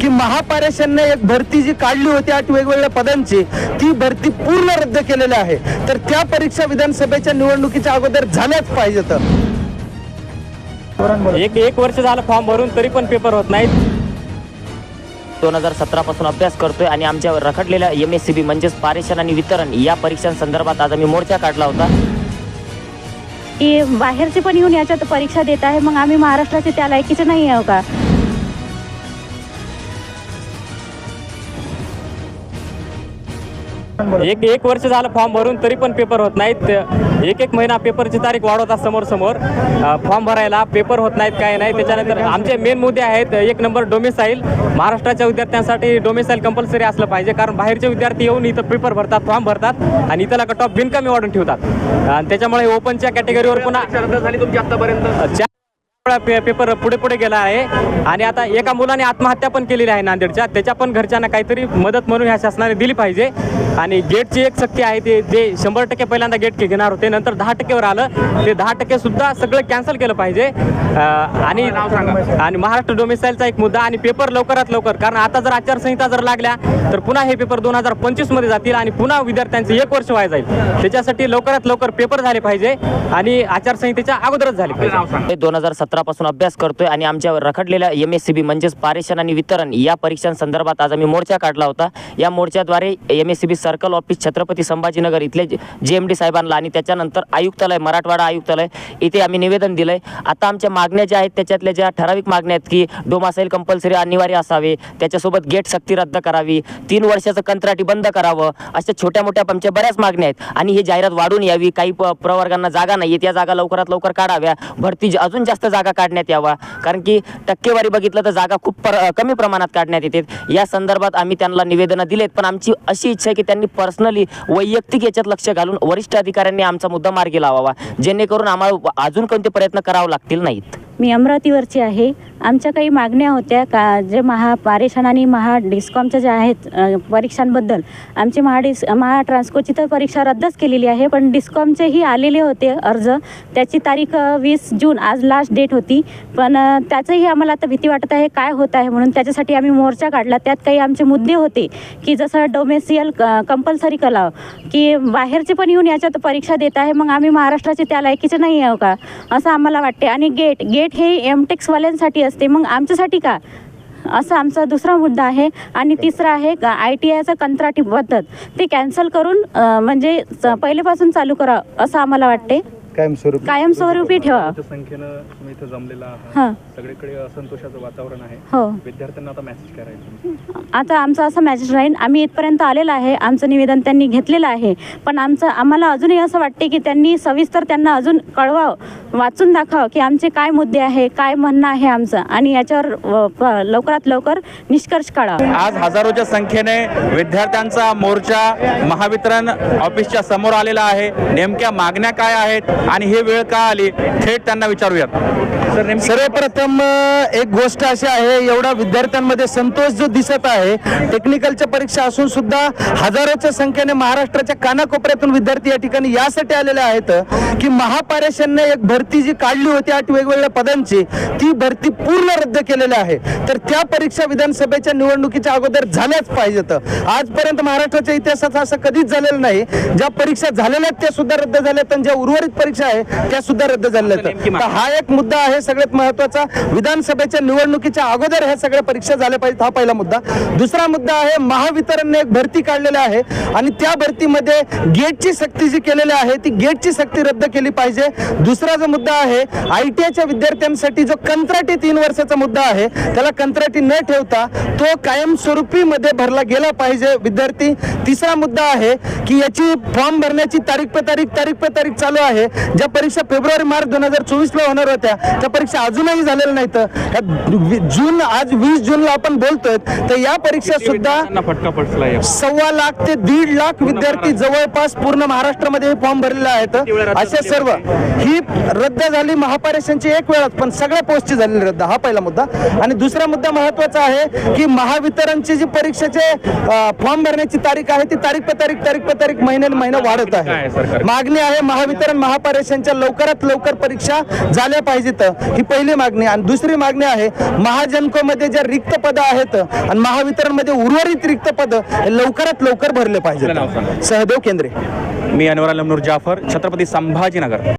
की महापारेषणने एक भरती जी काढली होती आठ वेगवेगळ्या पदांची ती भरती पूर्ण रद्द केलेली आहे. तर त्या परीक्षा विधानसभेच्या निवडणुकीच्या अगोदर झाल्याच पाहिजेत एक एक वर्ष झालं फॉर्म भरून तरी पण पेपर होत नाहीत. दोन हजार सतरापासून अभ्यास करतोय आणि आमच्या रखडलेल्या एम एस सी बी म्हणजेच पारेषण आणि वितरण या परीक्षांसंदर्भात आज आम्ही मोर्चा काढला होता. की बाहेरचे पण येऊन याच्यात परीक्षा देत आहे मग आम्ही महाराष्ट्राचे त्या लायकीचे नाही आहो का? एक एक वर्ष झालं फॉर्म भरून तरी पण पेपर होत नाहीत. एक एक महिना पेपरची तारीख वाढवतात समोर समोर. फॉर्म भरायला पेपर होत नाहीत काय नाही. त्याच्यानंतर आमचे मेन मुद्दे आहेत एक नंबर डोमिसाईल महाराष्ट्राच्या विद्यार्थ्यांसाठी डोमिसाईल कंपल्सरी असलं पाहिजे कारण बाहेरचे विद्यार्थी येऊन इथं पेपर भरतात फॉर्म भरतात आणि इथला कट ऑफ बिनकमी वाढून ठेवतात. आणि त्याच्यामुळे ओपनच्या कॅटेगरीवर पुन्हा झाली तुमची आतापर्यंत? आपला पे पेपर पुढे पुढे गेला आहे. आणि आता एका मुलाने आत्महत्या पण केलेली आहे नांदेडच्या. त्याच्या पण घरच्यांना काहीतरी मदत म्हणून ह्या शासनाने दिली पाहिजे. आणि गेटची एक सक्ती आहे ते जे शंभर टक्के पहिल्यांदा गेट घेणार होते. नंतर दहा टक्केवर आलं. ते दहा टक्के सुद्धा सगळं कॅन्सल केलं पाहिजे. आणि आणि महाराष्ट्र डोमिसाईलचा एक मुद्दा आणि पेपर लवकरात लवकर. कारण आता जर आचारसंहिता जर लागल्या तर पुन्हा हे पेपर दोन हजार पंचवीसमध्ये जातील आणि पुन्हा विद्यार्थ्यांचे एक वर्ष वाया जाईल. त्याच्यासाठी लवकरात लवकर पेपर झाले पाहिजे. आणि आचारसंहितेच्या अगोदरच झाले पाहिजे. दोन हजार वर्षापासून अभ्यास करतोय आणि आमच्या रखडलेल्या एम एस सी बी म्हणजेच पारेषण आणि वितरण या परीक्षांसंदर्भात आज आम्ही मोर्चा काढला होता. या मोर्चाद्वारे M S C B circle office Chhatrapati Sambhajinagar इथले जे एम डी साहेबांना आणि त्याच्यानंतर आयुक्तालय मराठवाडा आयुक्तालय इथे आम्ही निवेदन दिलंय. आता आमच्या मागण्या ज्या आहेत त्याच्यातल्या ज्या ठराविक मागण्या आहेत की डोमासाईल कंपल्सरी अनिवार्य असावे त्याच्यासोबत गेट सक्ती रद्द करावी तीन वर्षाचं कंत्राटी बंद करावं अशा छोट्या मोठ्या आमच्या बऱ्याच मागण्या आहेत. आणि ही जाहिरात वाढून यावी काही प्रवर्गांना जागा नाही त्या जागा लवकरात लवकर काढाव्या भरती अजून जास्त जागा जागा काढण्यात यावा. कारण की टक्केवारी बघितलं तर जागा खूप पर कमी प्रमाणात काढण्यात येते. या संदर्भात आम्ही त्यांना निवेदनं दिलेत पण आमची अशी इच्छा आहे की त्यांनी पर्सनली वैयक्तिक याच्यात लक्ष घालून वरिष्ठ अधिकाऱ्यांनी आमचा मुद्दा मार्गी लावावा. जेणेकरून आम्हाला अजून कोणते प्रयत्न करावे लागतील नाहीत. मी अमरावतीवरची आहे. आमच्या काही मागण्या होत्या का जे महा पारेषण आणि महा डिस्कॉमच्या ज्या आहेत परीक्षांबद्दल आमची महा डिस महा ट्रान्सकोची तर परीक्षा रद्दच केलेली आहे पण डिस्कॉमचेही आलेले होते अर्ज. त्याची तारीख वीस जून आज लास्ट डेट होती. पण त्याचंही आम्हाला आता भीती वाटत आहे काय होत आहे म्हणून त्याच्यासाठी आम्ही मोर्चा काढला. त्यात काही आमचे मुद्दे होते की जसं डोमेसियल कंपल्सरी कलाव की बाहेरचे पण येऊन याच्यात परीक्षा देत आहे मग आम्ही महाराष्ट्राचे त्या लायकीचे नाही आहो का असं आम्हाला वाटते. आणि गेट गेट हे एमटेक्सवाल्यांसाठी असते. मग आमच्यासाठी का? असं आमचा दुसरा मुद्दा आहे. आणि तिसरा आहे आय टी आयचं कंत्राटी पद्धत. ते कॅन्सल करून म्हणजे स- पहिलेपासून चालू करावं असं आम्हाला वाटते. कायमस्वरूपी. कायमस्वरूपी ठेवा. संख्येनं तुम्ही इथं जमलेला आहात. हां. सगळीकडे असंतोषाचं वातावरण आहे. हो. विद्यार्थ्यांना आता मेसेज करायचं आता आमचा असा मॅसेज राहील आम्ही इथपर्यंत आलेला आहे. आमचं निवेदन त्यांनी घेतलेलं आहे. पण आमचं आम्हाला अजूनही असं वाटते की त्यांनी सविस्तर त्यांना अजून कळवावं वाचून दाखवावं की आमचे काय मुद्दे आहे काय म्हणणं आहे आमचं. आणि याच्यावर प- लवकरात लवकर निष्कर्ष काढावा. आज हजारोच्या संख्येने विद्यार्थ्यांचा मोर्चा महावितरण ऑफिसच्या समोर आलेला आहे. नेमक्या मागण्या काय आहेत? आणि ही वेळ का आली थेट त्यांना विचारूयात. सर्वप्रथम एक गोष्ट अशी आहे एवढा विद्यार्थ्यांमध्ये संतोष जो दिसत आहे टेक्निकलच्या परीक्षा असून सुद्धा हजारोच्या संख्येने महाराष्ट्राच्या कानाकोपऱ्यातून विद्यार्थी या ठिकाणी यासाठी आलेले आहेत की महापारेषणने एक भरती जी काढली होती आठ वेगवेगळ्या पदांची ती भरती पूर्ण रद्द केलेली आहे. तर त्या परीक्षा विधानसभेच्या निवडणुकीच्या अगोदर झाल्याच पाहिजेत. आजपर्यंत महाराष्ट्राच्या इतिहासात असं कधीच झालेलं नाही. ज्या परीक्षा झालेल्या त्या सुद्धा रद्द झाल्यात आणि ज्या उर्वरित परीक्षा आहे त्या सुद्धा रद्द झालेल्या आहेत तर हा एक मुद्दा आहे सगळ्यात महत्त्वाचा विधानसभेच्या निवडणुकीच्या अगोदर ह्या सगळ्या परीक्षा झाल्या पाहिजेत हा पहिला मुद्दा. दुसरा मुद्दा आहे महावितरणने एक भरती काढलेली आहे आणि त्या भरतीमध्ये गेटची सक्ती जी केलेली आहे ती गेटची सक्ती रद्द केली पाहिजे. दुसरा जो मुद्दा आहे आय टी आयच्या विद्यार्थ्यांसाठी जो कंत्राटी तीन वर्षाचा मुद्दा आहे त्याला कंत्राटी न ठेवता तो कायमस्वरूपी मध्ये भरला गेला पाहिजे विद्यार्थी. तिसरा मुद्दा आहे की याची फॉर्म भरण्याची तारीख पे तारीख तारीख पे तारीख चालू आहे. ज्या परीक्षा फेब्रुवारी मार्च दोन हजार चोवीस ला होणार होत्या त्या परीक्षा अजूनही झालेल्या नाहीत. जून आज वीस जूनला आपण बोलतोय तर या परीक्षा सुद्धा फटका पडला सव्वा लाख ते दीड लाख विद्यार्थी जवळपास पूर्ण महाराष्ट्रामध्ये फॉर्म भरलेले आहेत. अशा सर्व ही रद्द झाली महापारेषणची एक वेळाच पण सगळ्या पोस्टची झालेली रद्द हा पहिला मुद्दा. आणि दुसरा मुद्दा महत्त्वाचा आहे की महावितरणची जी परीक्षेचे फॉर्म भरण्याची तारीख आहे ती तारीख पे तारीख तारीख पे तारीख महिन्याला महिना वाढत आहे? मागणी आहे महावितरण महापारेषण महापारेषणच्या लवकरात लवकर परीक्षा झाल्या पाहिजेत. ही पहिली मागणी. आणि दुसरी मागणी आहे महाजनकोमध्ये ज्या रिक्त पदं आहेत आणि महावितरणमध्ये उर्वरित रिक्त पदं हे लवकरात लवकर भरले. पाहिजे सहदेव केंद्रे. मी अनवर अलमनूर जाफर छत्रपती संभाजीनगर.